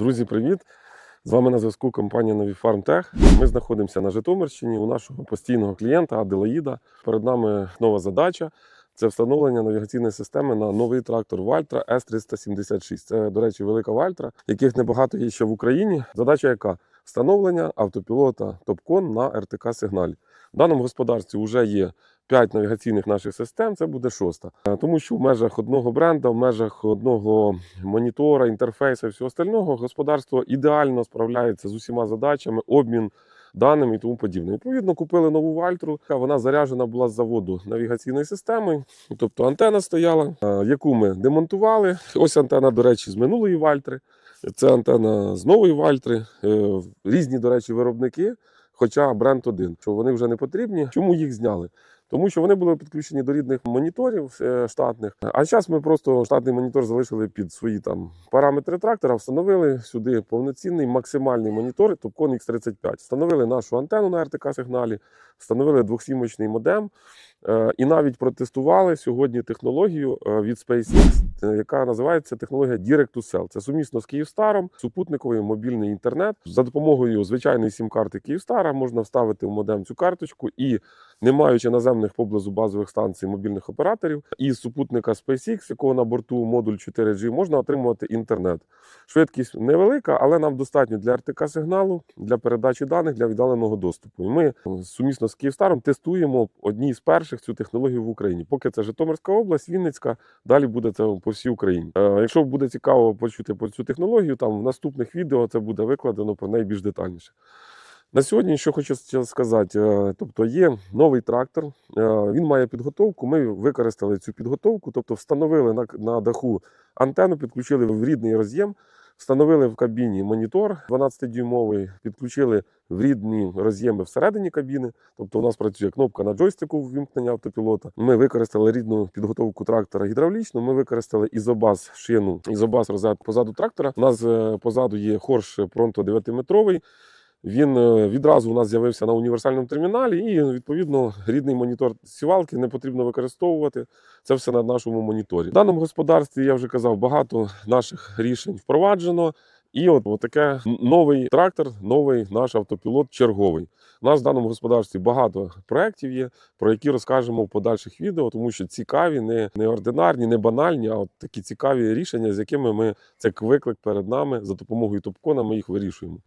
Друзі, привіт! З вами на зв'язку компанія Нові Фармтех. Ми знаходимося на Житомирщині у нашого постійного клієнта Аделаїда. Перед нами нова задача. Це встановлення навігаційної системи на новий трактор Вальтра С376. Це, до речі, велика Вальтра, яких небагато є ще в Україні. Задача яка? Встановлення автопілота Топкон на РТК сигналі. В даному господарстві вже є 5 навігаційних наших систем, це буде шоста. Е, Тому що в межах одного бренда, в межах одного монітора, інтерфейсу і всього остального господарство ідеально справляється з усіма задачами, обмін даними і тому подібне. Відповідно, купили нову вальтру. Вона заряджена була з заводу навігаційної системи, тобто антена стояла, е, яку ми демонтували. Ось антена, до речі, з минулої вальтри. Це антена з нової вальтри. Е, Різні, до речі, виробники. Хоча бренд один, що вони вже не потрібні. Чому їх зняли? Тому що вони були підключені до рідних моніторів е, штатних. А зараз ми просто штатний монітор залишили під свої там параметри трактора, встановили сюди повноцінний максимальний монітор Topcon X35. Встановили нашу антенну на РТК сигналі, встановили двохсімочний модем. Е, І навіть протестували сьогодні технологію е, від SpaceX, е, яка називається технологія Direct to Cell. Це сумісно з Київстаром, супутниковий мобільний інтернет. За допомогою звичайної сім-карти Київстара можна вставити в модем цю карточку і не маючи наземних поблизу базових станцій мобільних операторів, із супутника SpaceX, якого на борту модуль 4G, можна отримувати інтернет. Швидкість невелика, але нам достатньо для РТК сигналу, для передачі даних, для віддаленого доступу. І ми сумісно з Київстаром тестуємо одні з перших цю технологію в Україні. Поки це Житомирська область, Вінницька, далі буде це по всій Україні. Е, Якщо буде цікаво почути про цю технологію, там в наступних відео це буде викладено про неї більш детальніше. На сьогодні, що хочу сказати, е, тобто є новий трактор, е, він має підготовку. Ми використали цю підготовку, тобто встановили на даху антенну, підключили в рідний роз'єм, встановили в кабіні монітор 12-дюймовий, підключили в рідні роз'єми всередині кабіни. Тобто у нас працює кнопка на джойстику ввімкнення автопілота. Ми використали рідну підготовку трактора гідравлічну. Ми використали ізобаз шину, ізобаз розет позаду трактора. У нас е, позаду є хорш Пронто 9-метровий. Він е, відразу у нас з'явився на універсальному терміналі, і відповідно рідний монітор сівалки не потрібно використовувати. Це все на нашому моніторі. В даному господарстві я вже казав, багато наших рішень впроваджено. І от, от таке новий трактор, новий наш автопілот черговий. У нас в даному господарстві багато проєктів є, про які розкажемо в подальших відео, тому що цікаві, не, не ординарні, не банальні, а от такі цікаві рішення, з якими ми це виклик перед нами за допомогою топкона. Ми їх вирішуємо.